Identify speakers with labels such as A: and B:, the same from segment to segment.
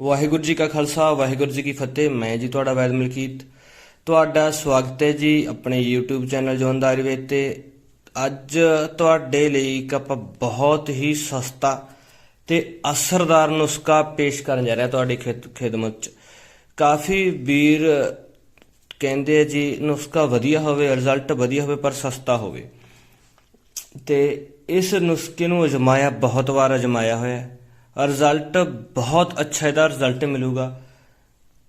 A: ਵਾਹਿਗੁਰੂ ਜੀ ਕਾ ਖਾਲਸਾ, ਵਾਹਿਗੁਰੂ ਜੀ ਕੀ ਫਤਿਹ। ਮੈਂ ਜੀ ਤੁਹਾਡਾ ਵੈਦ ਮਲਕੀਤ। ਤੁਹਾਡਾ ਸਵਾਗਤ ਹੈ ਜੀ ਆਪਣੇ YouTube ਚੈਨਲ ਜੋਨ ਦਾ ਆਯੁਰਵੇਦ ਤੇ। ਅੱਜ ਤੁਹਾਡੇ ਲਈ ਇੱਕ ਆਪਾਂ ਬਹੁਤ ਹੀ ਸਸਤਾ ਤੇ ਅਸਰਦਾਰ ਨੁਸਖਾ ਪੇਸ਼ ਕਰਨ ਜਾ ਰਿਹਾ ਤੁਹਾਡੀ ਖਿਦ- ਖਿਦਮਤ ਚ। ਕਾਫੀ ਵੀਰ ਕਹਿੰਦੇ ਆ ਜੀ, ਨੁਸਖਾ ਵਧੀਆ ਹੋਵੇ ਰਿਜ਼ਲਟ ਵਧੀਆ ਹੋਵੇ, ਪਰ ਸਸਤਾ ਹੋਵੇ। ਤੇ ਇਸ ਨੁਸਖੇ ਨੂੰ ਅਜਮਾਇਆ, ਬਹੁਤ ਵਾਰ ਅਜਮਾਇਆ ਹੋਇਆ। ਰਿਜ਼ਲਟ ਬਹੁਤ ਅੱਛਾ ਇਹਦਾ ਰਿਜ਼ਲਟ ਮਿਲੂਗਾ।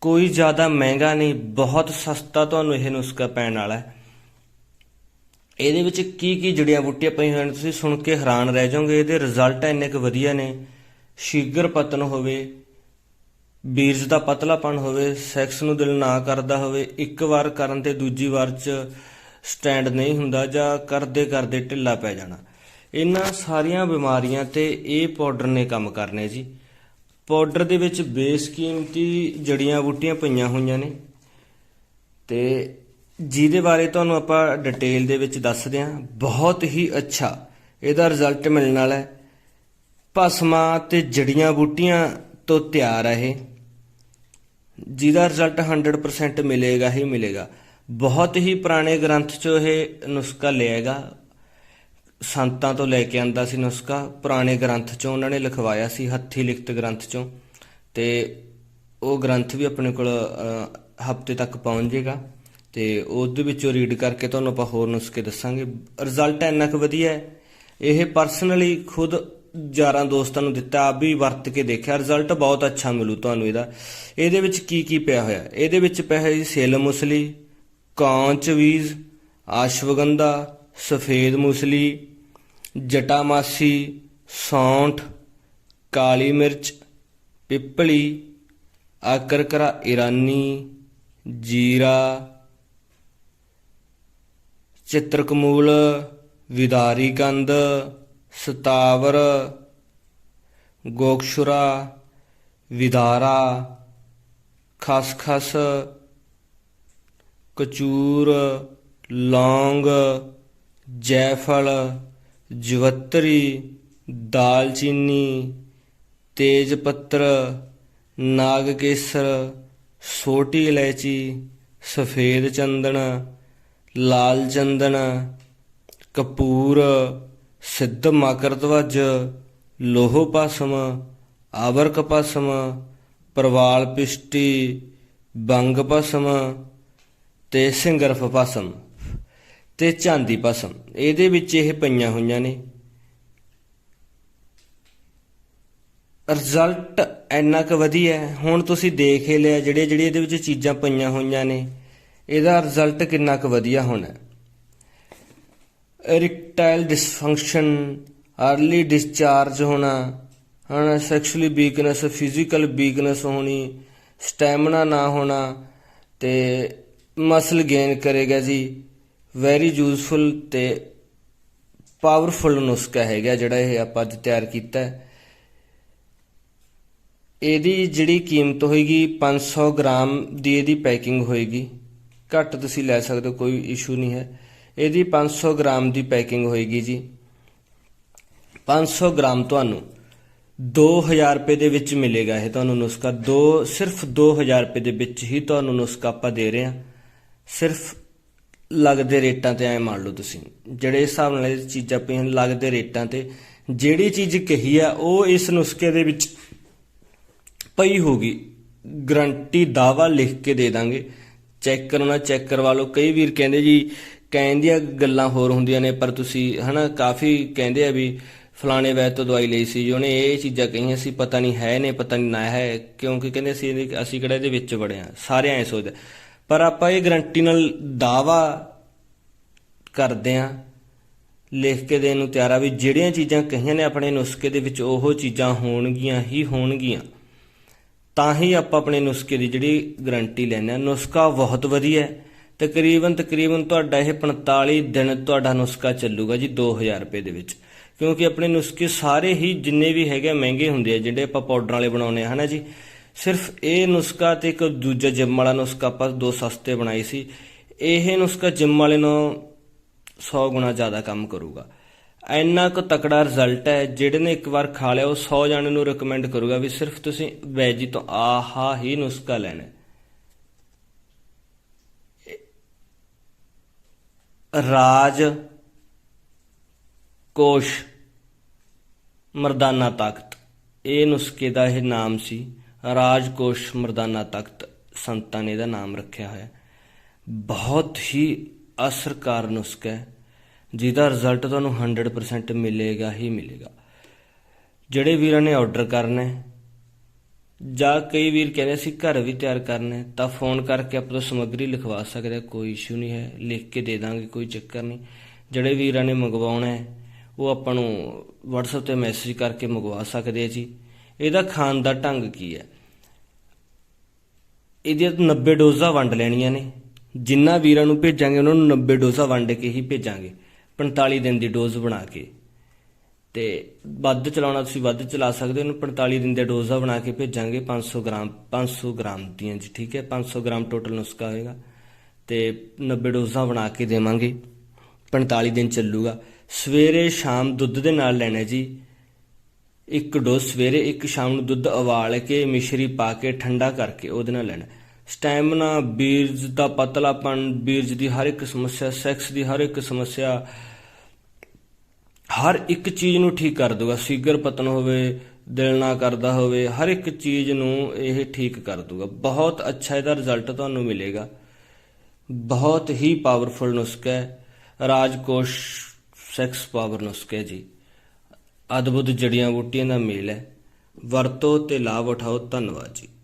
A: ਕੋਈ ਜ਼ਿਆਦਾ ਮਹਿੰਗਾ ਨਹੀਂ, ਬਹੁਤ ਸਸਤਾ ਤੁਹਾਨੂੰ ਇਹ ਨੁਸਖਾ ਪੈਣ ਵਾਲਾ ਹੈ। ਇਹਦੇ ਵਿੱਚ ਕੀ ਕੀ ਜੜੀਆਂ ਬੂਟੀਆਂ ਪਈਆਂ ਹੋਈਆਂ ਨੇ, ਤੁਸੀਂ ਸੁਣ ਕੇ ਹੈਰਾਨ ਰਹਿ ਜਾਓਗੇ, ਇਹਦੇ ਰਿਜ਼ਲਟ ਇੰਨੇ ਕੁ ਵਧੀਆ ਨੇ। ਸ਼ੀਗਰ ਪਤਨ ਹੋਵੇ, ਬੀਰਜ ਦਾ ਪਤਲਾਪਣ ਹੋਵੇ ਸੈਕਸ ਨੂੰ ਦਿਲ ਨਾ ਕਰਦਾ ਹੋਵੇ, ਇੱਕ ਵਾਰ ਕਰਨ ਤੇ ਦੂਜੀ ਵਾਰ ਚ ਸਟੈਂਡ ਨਹੀਂ ਹੁੰਦਾ ਜਾਂ ਕਰਦੇ ਕਰਦੇ ਢਿੱਲਾ ਪੈ ਜਾਣਾ। ਇਹਨਾਂ ਸਾਰੀਆਂ ਬਿਮਾਰੀਆਂ ਤੇ ਇਹ ਪਾਊਡਰ ਨੇ ਕੰਮ ਕਰਨੇ ਜੀ। ਪਾਊਡਰ ਦੇ ਵਿੱਚ ਬੇਸਕੀਮਤੀ ਜੜੀਆਂ ਬੂਟੀਆਂ ਪਈਆਂ ਹੋਈਆਂ ਨੇ। ਤੇ ਜਿਹਦੇ ਬਾਰੇ ਤੁਹਾਨੂੰ ਆਪਾਂ ਡਿਟੇਲ ਦੇ ਵਿੱਚ ਦੱਸਦੇ ਹਾਂ। ਬਹੁਤ ਹੀ ਅੱਛਾ ਇਹਦਾ ਰਿਜ਼ਲਟ ਮਿਲਣ ਵਾਲਾ ਹੈ। ਭਸਮਾਂ ਤੇ ਜੜੀਆਂ ਬੂਟੀਆਂ ਤੋਂ ਤਿਆਰ ਹੈ ਇਹ। ਜਿਹਦਾ ਰਿਜ਼ਲਟ 100% ਮਿਲੇਗਾ ਹੀ ਮਿਲੇਗਾ। ਬਹੁਤ ਹੀ ਪੁਰਾਣੇ ਗ੍ਰੰਥ ਚੋਂ ਇਹ ਨੁਸਖਾ ਲਿਆਗਾ ਸੰਤਾਂ ਤੋਂ ਲੈ ਕੇ ਆਂਦਾ ਸੀ ਨੁਸਖਾ, ਪੁਰਾਣੇ ਗ੍ਰੰਥ ਚੋਂ ਉਹਨਾਂ ਨੇ ਲਿਖਵਾਇਆ ਸੀ, ਹੱਥੀ ਲਿਖਤ ਗ੍ਰੰਥ ਚੋਂ। ਤੇ ਉਹ ਗ੍ਰੰਥ ਵੀ ਆਪਣੇ ਕੋਲ ਹਫ਼ਤੇ ਤੱਕ ਪਹੁੰਚ ਜਾਏਗਾ ਤੇ ਉਹਦੇ ਵਿੱਚੋਂ ਰੀਡ ਕਰਕੇ ਤੁਹਾਨੂੰ ਆਪਾਂ ਹੋਰ ਨੁਸਖੇ ਦੱਸਾਂਗੇ। ਰਿਜ਼ਲਟ ਇੰਨਾ ਕੁ ਵਧੀਆ ਹੈ। ਇਹ ਪਰਸਨਲੀ ਖੁਦ ਯਾਰਾਂ ਦੋਸਤਾਂ ਨੂੰ ਦਿੱਤਾ, ਆਪ ਵੀ ਵਰਤ ਕੇ ਦੇਖਿਆ। ਰਿਜ਼ਲਟ ਬਹੁਤ ਅੱਛਾ ਮਿਲੂ ਤੁਹਾਨੂੰ ਇਹਦਾ। ਇਹਦੇ ਵਿੱਚ ਕੀ ਕੀ ਪਿਆ ਹੋਇਆ? ਇਹਦੇ ਵਿੱਚ ਪਿਆ ਹੈ ਜੀ ਸੇਲ ਮੁਸਲੀ ਕੌਂਚ ਬੀਜ ਆਸ਼ਵਗੰਧਾ ਸਫੇਦ ਮੁਸਲੀ ਜਟਾਮਾਸੀ ਸੌਂਠ, ਕਾਲੀ ਮਿਰਚ, ਪਿੱਪਲੀ ਆਕਰਕਰਾ ਇਰਾਨੀ, ਜੀਰਾ, ਚਿੱਤਰਕਮੂਲ ਵਿਦਾਰੀ ਕੰਦ ਸਤਾਵਰ, ਗੋਕਸ਼ੁਰਾ, ਵਿਦਾਰਾ, ਖਸਖਸ, ਕਚੂਰ, ਲੌਂਗ ਜੈਫਲ, ਜਵੱਤਰੀ, ਦਾਲਚੀਨੀ ਤੇਜ ਪੱਤਰ ਨਾਗ ਕੇਸਰ ਛੋਟੀ ਇਲਾਇਚੀ, ਸਫੇਦ ਚੰਦਨ, ਲਾਲ ਚੰਦਨ, ਕਪੂਰ, ਸਿੱਧ ਮਕਰਤਵਜ ਲੋਹ ਭਸਮ, ਆਵਰਕ ਭਸਮ, ਪ੍ਰਵਾਲ ਪਿਸ਼ਟੀ, ਬੰਗ ਭਸਮ ਤੇ ਸਿੰਗਰਫ ਭਸਮ। ਤੇ ਚਾਂਦੀ ਭਸਮ ਇਹਦੇ ਵਿੱਚ ਇਹ ਪਈਆਂ ਹੋਈਆਂ ਨੇ। ਰਿਜ਼ਲਟ ਇੰਨਾ ਕੁ ਵਧੀਆ ਹੈ। ਹੁਣ ਤੁਸੀਂ ਦੇਖ ਹੀ ਲਿਆ ਜਿਹੜੇ ਜਿਹੜੇ ਇਹਦੇ ਵਿੱਚ ਚੀਜ਼ਾਂ ਪਈਆਂ ਹੋਈਆਂ ਨੇ। ਇਹਦਾ ਰਿਜ਼ਲਟ ਕਿੰਨਾ ਕੁ ਵਧੀਆ ਹੋਣਾ। ਇਰੈਕਟਾਈਲ ਡਿਸਫੰਕਸ਼ਨ अर्ਲੀ ਡਿਸਚਾਰਜ ਹੋਣਾ, ਹਨਾ ਸੈਕਸ਼ੂਅਲੀ ਵੀਕਨੈਸ ਫਿਜ਼ੀਕਲ ਵੀਕਨੈਸ ਹੋਣੀ ਸਟੈਮਿਨਾ ਨਾ ਹੋਣਾ ਤੇ ਮਸਲ ਗੇਨ ਕਰੇਗਾ ਜੀ। ਵੈਰੀ ਯੂਜ਼ਫੁਲ ਤੇ ਪਾਵਰਫੁਲ ਨੁਸਖਾ ਹੈਗਾ ਜਿਹੜਾ ਇਹ ਆਪਾਂ ਅੱਜ ਤਿਆਰ ਕੀਤਾ ਹੈ। ਇਹਦੀ ਜਿਹੜੀ ਕੀਮਤ ਹੋਏਗੀ 500 ਗ੍ਰਾਮ ਦੀ ਇਹਦੀ ਪੈਕਿੰਗ ਹੋਏਗੀ। ਘੱਟ ਤੁਸੀਂ ਲੈ ਸਕਦੇ ਹੋ, ਕੋਈ ਇਸ਼ੂ ਨਹੀਂ ਹੈ। ਇਹਦੀ 500 ਗ੍ਰਾਮ ਦੀ ਪੈਕਿੰਗ ਹੋਏਗੀ ਜੀ। 500 ਗ੍ਰਾਮ ਤੁਹਾਨੂੰ 2000 ਰੁਪਏ ਦੇ ਵਿੱਚ ਮਿਲੇਗਾ ਇਹ ਤੁਹਾਨੂੰ ਨੁਸਖਾ। ਦੋ, ਸਿਰਫ 2000 ਰੁਪਏ ਦੇ ਵਿੱਚ ਹੀ ਤੁਹਾਨੂੰ ਨੁਸਖਾ ਆਪਾਂ ਦੇ ਰਹੇ ਹਾਂ। ਸਿਰਫ ਲੱਗਦੇ ਰੇਟਾਂ ਤੇ ਐ ਮੰਨ ਲਓ ਤੁਸੀਂ, ਜਿਹੜੇ ਹਿਸਾਬ ਨਾਲ ਇਹ ਚੀਜ਼ਾਂ ਪਈਆਂ ਲੱਗਦੇ ਰੇਟਾਂ ਤੇ, ਜਿਹੜੀ ਚੀਜ਼ ਕਹੀ ਆ, ਉਹ ਇਸ ਨੁਸਖੇ ਦੇ ਵਿੱਚ ਪਈ ਹੋਗੀ ਗਰੰਟੀ ਦਾਵਾ ਲਿਖ ਕੇ ਦੇ ਦਾਂਗੇ। ਚੈੱਕ ਕਰਨਾ ਚੈੱਕ ਕਰਵਾ ਲਓ। ਕਈ ਵੀਰ ਕਹਿੰਦੇ ਜੀ ਕਹਿੰਦੀਆਂ ਗੱਲਾਂ ਹੋਰ ਹੁੰਦੀਆਂ ਨੇ, ਪਰ ਤੁਸੀਂ ਹਨਾ, ਕਾਫੀ ਕਹਿੰਦੇ ਆ ਵੀ ਫਲਾਣੇ ਵੈਦ ਤੋਂ ਦਵਾਈ ਲਈ ਸੀ ਉਹਨੇ ਇਹ ਚੀਜ਼ਾਂ ਕਹੀਆਂ ਸੀ, ਪਤਾ ਨਹੀਂ ਹੈ ਨੇ, ਪਤਾ ਨਹੀਂ ਨਾ ਹੈ, ਕਿਉਂਕਿ ਕਹਿੰਦੇ ਸੀ, ਅਸੀਂ ਕਿਹੜਾ ਇਹਦੇ ਵਿੱਚ ਵੜੇ ਆ ਸਾਰੇ ਐਂ ਸੋਚਦੇ ਪਰ ਆਪਾਂ ਇਹ ਗਰੰਟੀ ਨਾਲ ਦਾਵਾ ਕਰਦੇ ਆ ਲਿਖ ਕੇ ਦੇਣ ਨੂੰ ਤਿਆਰ ਆ ਵੀ ਜਿਹੜੀਆਂ ਚੀਜ਼ਾਂ ਕਹੀਆਂ ਨੇ ਆਪਣੇ ਨੁਸਖੇ ਦੇ ਵਿੱਚ ਉਹ ਚੀਜ਼ਾਂ ਹੋਣਗੀਆਂ ਹੀ ਹੋਣਗੀਆਂ। ਤਾਂ ਹੀ ਆਪਾਂ ਆਪਣੇ ਨੁਸਖੇ ਦੀ ਜਿਹੜੀ ਗਰੰਟੀ ਲੈਂਦੇ ਆ ਨੁਸਖਾ ਬਹੁਤ ਵਧੀਆ ਹੈ। ਤਕਰੀਬਨ ਤਕਰੀਬਨ ਤੁਹਾਡਾ ਇਹ 45 ਦਿਨ ਤੁਹਾਡਾ ਨੁਸਖਾ ਚੱਲੂਗਾ ਜੀ 2000 ਰੁਪਏ ਦੇ ਵਿੱਚ। ਕਿਉਂਕਿ ਆਪਣੇ ਨੁਸਖੇ ਸਾਰੇ ਹੀ ਜਿੰਨੇ ਵੀ ਹੈਗੇ ਮਹਿੰਗੇ ਹੁੰਦੇ ਆ, ਜਿਹੜੇ ਆਪਾਂ ਪਾਊਡਰ ਵਾਲੇ ਬਣਾਉਨੇ ਆ ਹਨਾ ਜੀ? ਸਿਰਫ ਇਹ ਨੁਸਖਾ ਤੇ ਇੱਕ ਦੂਜਾ ਜਿਮ ਵਾਲਾ ਨੁਸਖਾ ਆਪਾਂ ਦੋ ਸਸਤੇ ਬਣਾਏ ਸੀ। ਇਹ ਨੁਸਖਾ ਜਿਮ ਵਾਲੇ ਨੂੰ 100 ਗੁਣਾ ਜ਼ਿਆਦਾ ਕੰਮ ਕਰੂਗਾ। ਇੰਨਾ ਕੁ ਤਕੜਾ ਰਿਜ਼ਲਟ ਹੈ, ਜਿਹੜੇ ਨੇ ਇੱਕ ਵਾਰ ਖਾ ਲਿਆ, ਉਹ 100 ਜਣੇ ਨੂੰ ਰეკਮੈਂਡ ਕਰੂਗਾ ਵੀ ਸਿਰਫ ਤੁਸੀਂ ਵੈਜੀ ਤੋਂ ਆਹਾ ਹੀ ਨੁਸਖਾ ਲੈਣਾ ਰਾਜ, ਕੋਸ਼, ਮਰਦਾਨਾ ਤਾਕਤ, ਇਹ ਨੁਸਖੇ ਦਾ ਇਹ ਨਾਮ ਸੀ। ਰਾਜਕੋਸ਼ ਮਰਦਾਨਾ ਤਖਤ ਸੰਤਾਂ ਨੇ ਇਹਦਾ ਨਾਮ ਰੱਖਿਆ ਹੋਇਆ। ਬਹੁਤ ਹੀ ਅਸਰਕਾਰ ਨੁਸਖਾ ਹੈ। ਜਿਹਦਾ ਰਿਜ਼ਲਟ ਤੁਹਾਨੂੰ 100% ਮਿਲੇਗਾ ਹੀ ਮਿਲੇਗਾ। ਜਿਹੜੇ ਵੀਰਾਂ ਨੇ ਆਰਡਰ ਕਰਨਾ ਹੈ, ਜਾਂ ਕਈ ਵੀਰ ਕਹਿੰਦੇ ਸੀ ਘਰ ਵੀ ਤਿਆਰ ਕਰਨਾ ਤਾਂ ਫੋਨ ਕਰਕੇ ਆਪਾਂ ਤੋਂ ਸਮੱਗਰੀ ਲਿਖਵਾ ਸਕਦੇ ਕੋਈ ਇਸ਼ੂ ਨਹੀਂ ਹੈ। ਲਿਖ ਕੇ ਦੇ ਦਾਂਗੇ, ਕੋਈ ਚੱਕਰ ਨਹੀਂ। ਜਿਹੜੇ ਵੀਰਾਂ ਨੇ ਮੰਗਵਾਉਣਾ ਹੈ, ਉਹ ਆਪਾਂ ਨੂੰ WhatsApp ਤੇ ਮੈਸੇਜ ਕਰਕੇ ਮੰਗਵਾ ਸਕਦੇ ਆ ਜੀ। ਇਹਦਾ ਖਾਣ ਦਾ ਢੰਗ ਕੀ ਹੈ? ਇਹਦੀਆਂ 90 ਡੋਜ਼ਾਂ ਵੰਡ ਲੈਣੀਆਂ ਨੇ। ਜਿੰਨਾ ਵੀਰਾਂ ਨੂੰ ਭੇਜਾਂਗੇ, ਉਹਨਾਂ ਨੂੰ 90 ਡੋਜ਼ਾਂ ਵੰਡ ਕੇ ਹੀ ਭੇਜਾਂਗੇ। 45 ਦਿਨ ਦੀ ਡੋਜ਼ ਬਣਾ ਕੇ। ਤੇ ਵੱਧ ਚਲਾਉਣਾ ਤੁਸੀਂ ਵੱਧ ਚਲਾ ਸਕਦੇ ਹੋ, ਉਹਨੂੰ 45 ਦਿਨ ਦੇ ਡੋਜ਼ਾਂ ਬਣਾ ਕੇ ਭੇਜਾਂਗੇ 500 ਗ੍ਰਾਮ 500 ਗ੍ਰਾਮ ਦੀਆਂ ਜੀ, ਠੀਕ ਹੈ? 500 ਗ੍ਰਾਮ ਟੋਟਲ ਨੁਸਖਾ ਹੋਏਗਾ। ਤੇ 90 ਡੋਜ਼ਾਂ ਬਣਾ ਕੇ ਦੇਵਾਂਗੇ। 45 ਦਿਨ ਚੱਲੂਗਾ। ਸਵੇਰੇ ਸ਼ਾਮ ਦੁੱਧ ਦੇ ਨਾਲ ਲੈਣਾ ਜੀ। ਇੱਕ ਡੋਜ਼ ਸਵੇਰੇ ਇੱਕ ਸ਼ਾਮ ਨੂੰ ਦੁੱਧ ਉਬਾਲ ਕੇ ਮਿਸ਼ਰੀ ਪਾ ਕੇ ਠੰਡਾ ਕਰਕੇ ਉਹਦੇ ਨਾਲ ਲੈਣਾ। ਸਟੈਮਨਾ ਬੀਰਜ ਦਾ ਪਤਲਾਪਣ ਬੀਰਜ ਦੀ ਹਰ ਇੱਕ ਸਮੱਸਿਆ ਸੈਕਸ ਦੀ ਹਰ ਇੱਕ ਸਮੱਸਿਆ, ਹਰ ਇੱਕ ਚੀਜ਼ ਨੂੰ ਠੀਕ ਕਰ ਦੂਗਾ ਸੀਗਰ ਪਤਨ ਹੋਵੇ, ਦਿਲ ਨਾ ਕਰਦਾ ਹੋਵੇ, ਹਰ ਇੱਕ ਚੀਜ਼ ਨੂੰ ਇਹ ਠੀਕ ਕਰ ਦੂਗਾ ਬਹੁਤ ਅੱਛਾ ਇਹਦਾ ਰਿਜ਼ਲਟ ਤੁਹਾਨੂੰ ਮਿਲੇਗਾ। ਬਹੁਤ ਹੀ ਪਾਵਰਫੁਲ ਨੁਸਖਾ ਹੈ। ਰਾਜਕੋਸ਼ ਸੈਕਸ ਪਾਵਰ ਨੁਸਖਾ ਹੈ ਜੀ। ਅਦਭੁਤ ਜੜੀਆਂ ਬੂਟੀਆਂ ਦਾ ਮੇਲ ਹੈ। ਵਰਤੋ ਤੇ ਲਾਭ ਉਠਾਓ। ਧੰਨਵਾਦ ਜੀ।